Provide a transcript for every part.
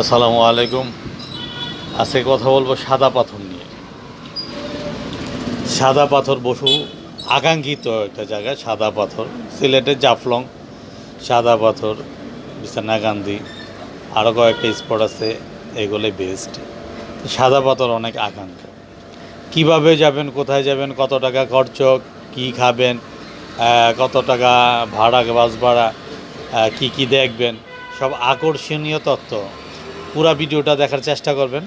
আসসালামু আলাইকুম। আজকে কথা বলব সাদা পাথর নিয়ে। সাদা পাথর বসু আকাঙ্ক্ষিত একটা জায়গা সাদা পাথর। সিলেটের জাফলং, সাদা পাথর বিছানাকান্দি আরও কয়েকটা স্পট আছে, এগুলোই বেস্ট সাদা পাথর অনেক আকাঙ্ক্ষা। কীভাবে যাবেন, কোথায় যাবেন, কত টাকা খরচ, কি খাবেন কত টাকা ভাড়া, বাস ভাড়া কী কি দেখবেন, সব আকর্ষণীয় তথ্য। পুরো ভিডিওটা দেখার চেষ্টা করবেন।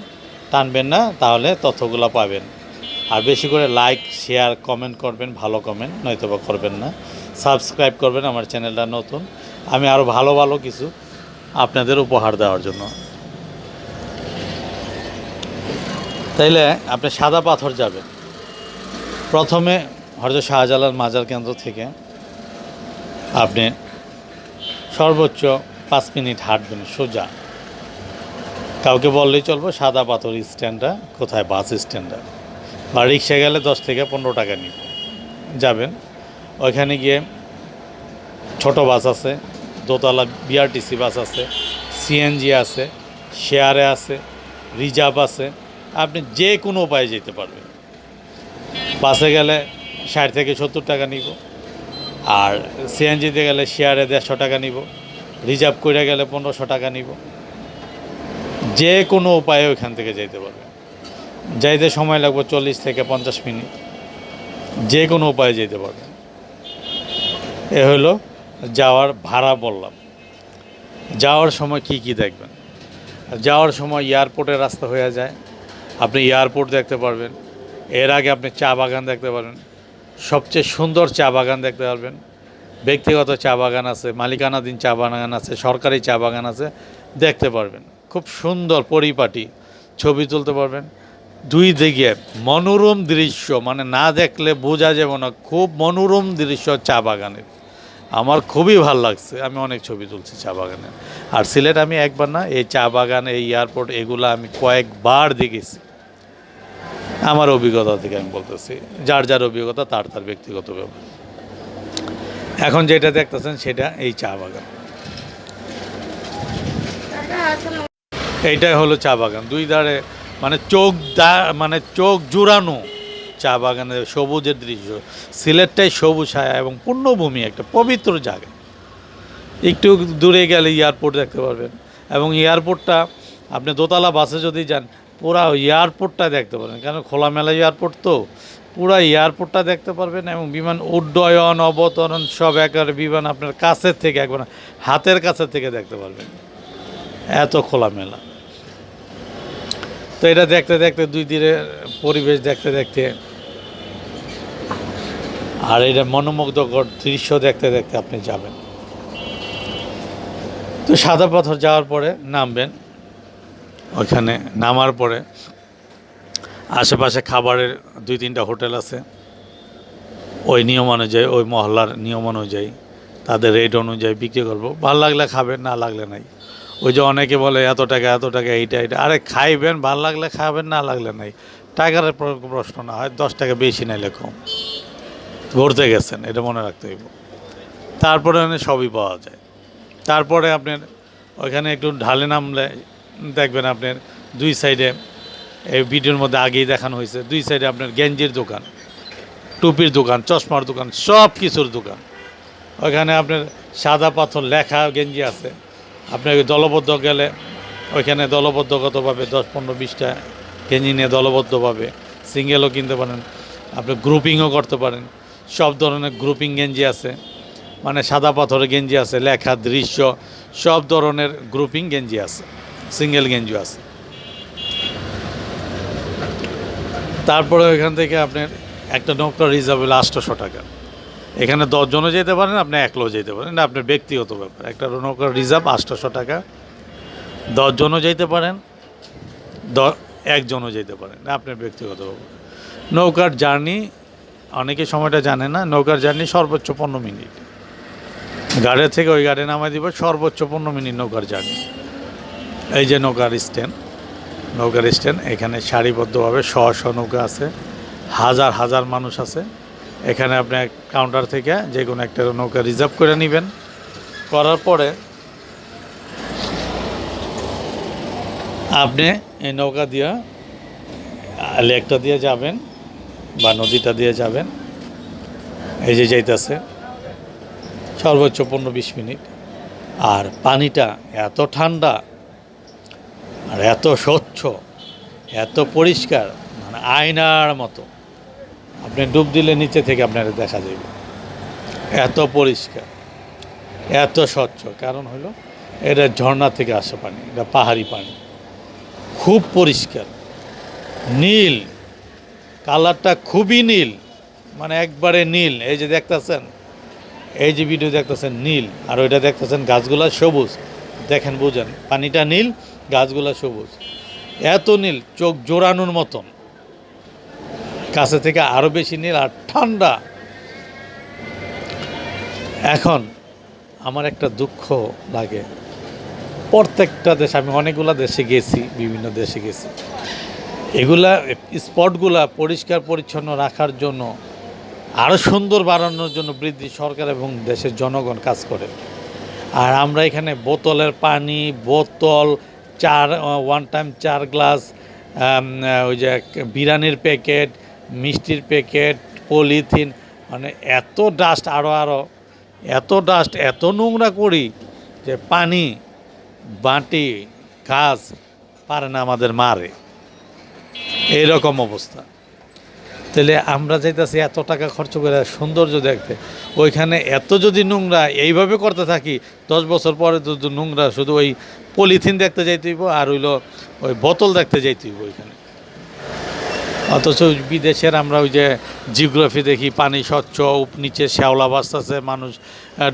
টানবেন না, তাহলে তথ্যগুলো পাবেন। আর বেশি করে লাইক শেয়ার কমেন্ট করবেন, ভালো কমেন্ট নয়তো বা করবেন না। সাবস্ক্রাইব করবেন আমার চ্যানেলটা নতুন। আমি আরও ভালো ভালো কিছু আপনাদের উপহার দেওয়ার জন্য। তাইলে আপনি সাদা পাথর যাবেন। প্রথমে হরজত শাহজালাল মাজার কেন্দ্র থেকে আপনি সর্বোচ্চ পাঁচ মিনিট হাঁটবেন সোজা। কাউকে বললেই চলবো, সাদা পাথর স্ট্যান্ডটা, কোথায় বাস স্ট্যান্ডটা? বা রিক্সা গেলে দশ থেকে পনেরো টাকা নিব। যাবেন। ওইখানে গিয়ে ছোট বাস আছে, দোতলা বিআরটিসি বাস আছে সিএনজি আছে, শেয়ারে আছে, রিজার্ভ আছে, আপনি যে কোনো উপায়ে যেতে পারবেন। বাসে গেলে ষাট থেকে সত্তর টাকা নিব, আর সিএনজিতে গেলে শেয়ারে দেড়শো টাকা নিব, রিজার্ভ করে গেলে পনেরোশো টাকা নিব। যে কোনো উপায়ে ওইখান থেকে যাইতে পারবে। যাইতে সময় লাগবে চল্লিশ থেকে পঞ্চাশ মিনিট। যে কোনো উপায়ে যেতে পারবে। এ হলো যাওয়ার ভাড়া বললাম। যাওয়ার সময় কি কি দেখবেন? যাওয়ার সময় এয়ারপোর্টের রাস্তা হয়ে যায়। আপনি এয়ারপোর্ট দেখতে পারবেন। এর আগে আপনি চা বাগান দেখতে পারবেন সবচেয়ে সুন্দর চা বাগান দেখতে পারবেন। ব্যক্তিগত চা বাগান আছে, মালিকানাধীন চা বাগান আছে, সরকারি চা বাগান আছে, দেখতে পারবেন। খুব সুন্দর পরিপাটি, ছবি তুলতে পারবেন। দুই দিকে মনোরম দৃশ্য মানে না দেখলে বোঝা যাবে না, খুব মনোরম দৃশ্য চা বাগানের। আমার খুবই ভালো লাগছে, আমি অনেক ছবি তুলছি চা বাগানে। আর সিলেট আমি একবার না, এই চা বাগান, এই এয়ারপোর্ট, এগুলো আমি কয়েকবার দেখেছি। আমার অভিজ্ঞতা থেকে আমি বলতেছি, যার যার অভিজ্ঞতা, তার তার ব্যক্তিগত ব্যাপার। এখন যেটা দেখতেছেন, সেটা এই চা বাগান। এইটাই হলো চা বাগান। দুই ধারে মানে চোখ দা মানে চোখ জুড়ানো চা বাগানের সবুজের দৃশ্য। সিলেটটাই সবুজ ছায়া এবং পূর্ণভূমি একটা পবিত্র জায়গা। একটু দূরে গেলে এয়ারপোর্ট দেখতে পারবেন এবং এয়ারপোর্টটা আপনি দোতলা বাসে যদি যান, পুরা এয়ারপোর্টটা দেখতে পারবেন। কেন খোলামেলা এয়ারপোর্ট তো? পুরা এয়ারপোর্টটা দেখতে পারবেন এবং বিমান উড্ডয়ন, অবতরণ সব একেবারে বিমান আপনার কাছের থেকে, একবার হাতের কাছে থেকে দেখতে পারবেন। এত খোলামেলা। তো এটা দেখতে দেখতে দুই দিনের পরিবেশ দেখতে দেখতে। আর এটা মনোমুগ্ধকর দৃশ্য দেখতে দেখতে আপনি যাবেন। তো সাদা পাথর যাওয়ার পরে নামবেন। ওইখানে নামার পরে আশেপাশে খাবারের দুই তিনটা হোটেল আছে। ওই নিয়ম অনুযায়ী, ওই মহল্লার নিয়ম অনুযায়ী তাদের রেট অনুযায়ী বিক্রি করব। ভালো লাগলে খাবেন, না লাগলে নাই। ওই যে অনেকে বলে, এত টাকা এত টাকা, এইটা এইটা। আরে খাইবেন, ভালো লাগলে খাবেন, না লাগলে নাই। টাকার প্রশ্ন না হয়, দশ টাকা বেশি নাইলে কম। ঘুরতে গেছেন, এটা মনে রাখতে হইব। তারপরে ওখানে সবই পাওয়া যায়। তারপরে আপনার ওইখানে একটু ঢালে নামলে, দেখবেন আপনার দুই সাইডে, এই ভিডিওর মধ্যে আগেই দেখানো হয়েছে, দুই সাইডে আপনার গেঞ্জির দোকান, টুপির দোকান, চশমার দোকান সব কিছুর দোকান। ওইখানে আপনার সাদা পাথর লেখা গেঞ্জি আছে। আপনি ওই দলবদ্ধ গেলে ওইখানে দলবদ্ধগতভাবে দশ, পনেরো, বিশটা গেঞ্জি নিয়ে দলবদ্ধভাবে সিঙ্গেলও কিনতে পারেন। আপনি গ্রুপিংও করতে পারেন। সব ধরনের গ্রুপিং গেঞ্জি আছে। মানে সাদা পাথরের গেঞ্জি আছে, লেখা, দৃশ্য, সব ধরনের গ্রুপিং গেঞ্জি আছে, সিঙ্গেল গেঞ্জি আছে। তারপরে ওইখান থেকে আপনার একটা নৌকা রিজার্ভ হলো আটশোশো টাকা। এখানে দশজনও যেতে পারেন, আপনি একলাও যেতে পারেন। এটা আপনার ব্যক্তিগত ব্যাপার। একটা নৌকার রিজার্ভ আটশোশো টাকা। দশজনও যেতে পারেন, দ একজনও যেতে পারেন। এটা আপনার ব্যক্তিগত ব্যাপার। নৌকার জার্নি, অনেকে সময়টা জানে না, নৌকার জার্নি সর্বোচ্চ পনেরো মিনিট। গাড়ি থেকে ওই গাড়ি নামাই দিব, সর্বোচ্চ পনেরো মিনিট নৌকার জার্নি। এই যে নৌকার স্ট্যান্ড নৌকার স্ট্যান্ড, এখানে সারিবদ্ধভাবে শ শ নৌকা আছে, হাজার হাজার মানুষ আছে। এখানে আপনি কাউন্টার থেকে যে কোনো একটা নৌকা রিজার্ভ করে নেবেন। করার পরে আপনি এই নৌকা দিয়ে লেকটা দিয়ে যাবেন বা নদীটা দিয়ে যাবেন। এই যে যাইতেছে, সর্বোচ্চ পনেরো বিশ মিনিট। আর পানিটা এত ঠান্ডা আর এত স্বচ্ছ, এত পরিষ্কার মানে আয়নার মতো। আপনি ডুব দিলে নিচে থেকে আপনার দেখা যাবে এত পরিষ্কার, এত স্বচ্ছ। কারণ হলো এটা ঝর্ণা থেকে আসে পানি, এটা পাহাড়ি পানি। খুব পরিষ্কার, নীল, কালারটা খুবই নীল মানে একবারে নীল। এই যে দেখতেছেন, এই যে ভিডিও দেখতেছেন নীল, আর ওইটা দেখতেছেন গাছগুলা সবুজ। দেখেন, বুঝেন, পানিটা নীল, গাছগুলা সবুজ। এত নীল, চোখ জোড়ানোর মতন। কাছে থেকে আরও বেশি নীল আর ঠান্ডা। এখন আমার একটা দুঃখ লাগে। প্রত্যেকটা দেশ, আমি অনেকগুলো দেশে গেছি, বিভিন্ন দেশে গেছি। এগুলা, স্পটগুলা পরিষ্কার পরিচ্ছন্ন রাখার জন্য আরও সুন্দর বাড়ানোর জন্য বৃদ্ধি সরকার এবং দেশের জনগণ কাজ করে। আর আমরা এখানে বোতলের পানি, বোতল, চার ওয়ান টাইম চার গ্লাস ওই যে বিরিয়ানির প্যাকেট মিষ্টির প্যাকেট, পলিথিন মানে এত ডাস্ট আরও আরও এত ডাস্ট এত নোংরা করি যে পানি, বাটি কাজ পারে না আমাদের মারে। এইরকম অবস্থা। তাহলে আমরা যাইতেছি এত টাকা খরচ করে সৌন্দর্য দেখতে। ওইখানে এত যদি নোংরা এইভাবে করতে থাকি, দশ বছর পরে তো নোংরা শুধু ওই পলিথিন দেখতে যাইতে হইব আর হইল ওই বোতল দেখতে যাইতে হইব ওইখানে। অথচ বিদেশের আমরা ওই যে জিওগ্রাফি দেখি, পানি স্বচ্ছ নিচে শ্যাওলা বাঁচতেছে, মানুষ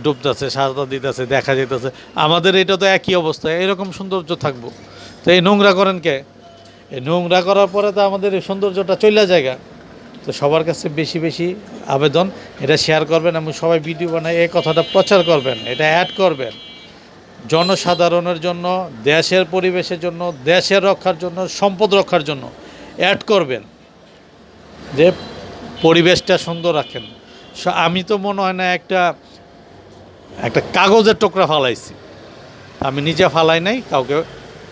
ডুবতেছে সাজা দিতেছে, দেখা যেতেছে আমাদের এটা তো একই অবস্থা, এরকম সৌন্দর্য থাকব। তো এই নোংরা করেন কে? এই নোংরা করার পরে তো আমাদের এই সৌন্দর্যটা চলে জায়গা তো সবার কাছে বেশি বেশি আবেদন, এটা শেয়ার করবেন এবং সবাই ভিডিও বানায়, এই কথাটা প্রচার করবেন, এটা অ্যাড করবেন। জনসাধারণের জন্য, দেশের পরিবেশের জন্য, দেশের রক্ষার জন্য, সম্পদ রক্ষার জন্য অ্যাড করবেন। যে পরিবেশটা সুন্দর রাখেন। আমি তো মনে হয় না একটা একটা কাগজের টুকরা ফালাইছি। আমি নিজে ফালাই নাই, কাউকে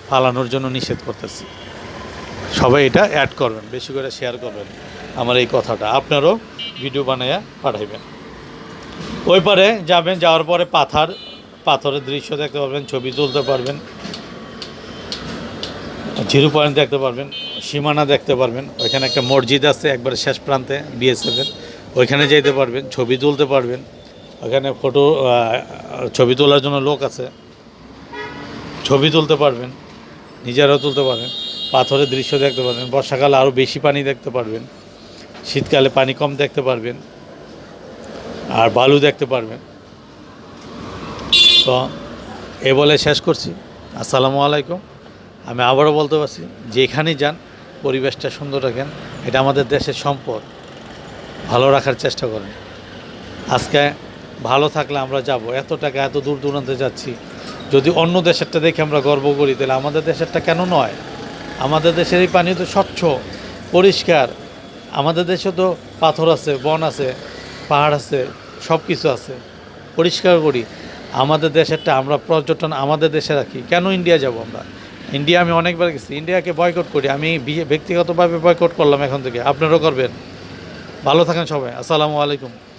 ফালানোর জন্য নিষেধ করতেছি। সবাই এটা অ্যাড করবেন, বেশি করে শেয়ার করবেন আমার এই কথাটা। আপনারও ভিডিও বানাইয়া পাঠাইবেন। ওই পারে যাবেন, যাওয়ার পরে পাথার, পাথরের দৃশ্য দেখতে পারবেন, ছবি তুলতে পারবেন, জিরো পয়েন্ট দেখতে পারবেন। সীমানা দেখতে পারবেন। ওইখানে একটা মসজিদ আছে, একবারে শেষ প্রান্তে বিএসএফের ওইখানে যেতে পারবেন, ছবি তুলতে পারবেন। ওখানে ফটো ছবি তোলার জন্য লোক আছে। ছবি তুলতে পারবেন, নিজেরাও তুলতে পারবেন। পাথরের দৃশ্য দেখতে পারবেন, বর্ষাকালে আরও বেশি পানি দেখতে পারবেন। শীতকালে পানি কম দেখতে পারবেন। আর বালু দেখতে পারবেন। তো, এ বলে শেষ করছি। আসসালামু আলাইকুম। আমি আবারও বলতে পারছি, যেখানেই যান পরিবেশটা সুন্দর রাখেন, এটা আমাদের দেশের সম্পদ। ভালো রাখার চেষ্টা করেন। আজকে ভালো থাকলে আমরা যাব। এত টাকা, এত দূর দূরান্তে যাচ্ছি। যদি অন্য দেশেরটা দেখে আমরা গর্ব করি, তাহলে আমাদের দেশেরটা কেন নয়? আমাদের দেশের এই পানি তো স্বচ্ছ, পরিষ্কার। আমাদের দেশে তো পাথর আছে, বন আছে, পাহাড় আছে সব কিছু আছে। পরিষ্কার করি, আমাদের দেশেরটা আমরা পর্যটন আমাদের দেশে রাখি। কেন ইন্ডিয়া যাব আমরা? ইন্ডিয়া, আমি অনেকবার গেছি। ইন্ডিয়াকে বয়কট করি। আমি ব্যক্তিগতভাবে বয়কট করলাম এখন থেকে। আপনারাও করবেন। ভালো থাকেন সবাই। আসসালামু আলাইকুম।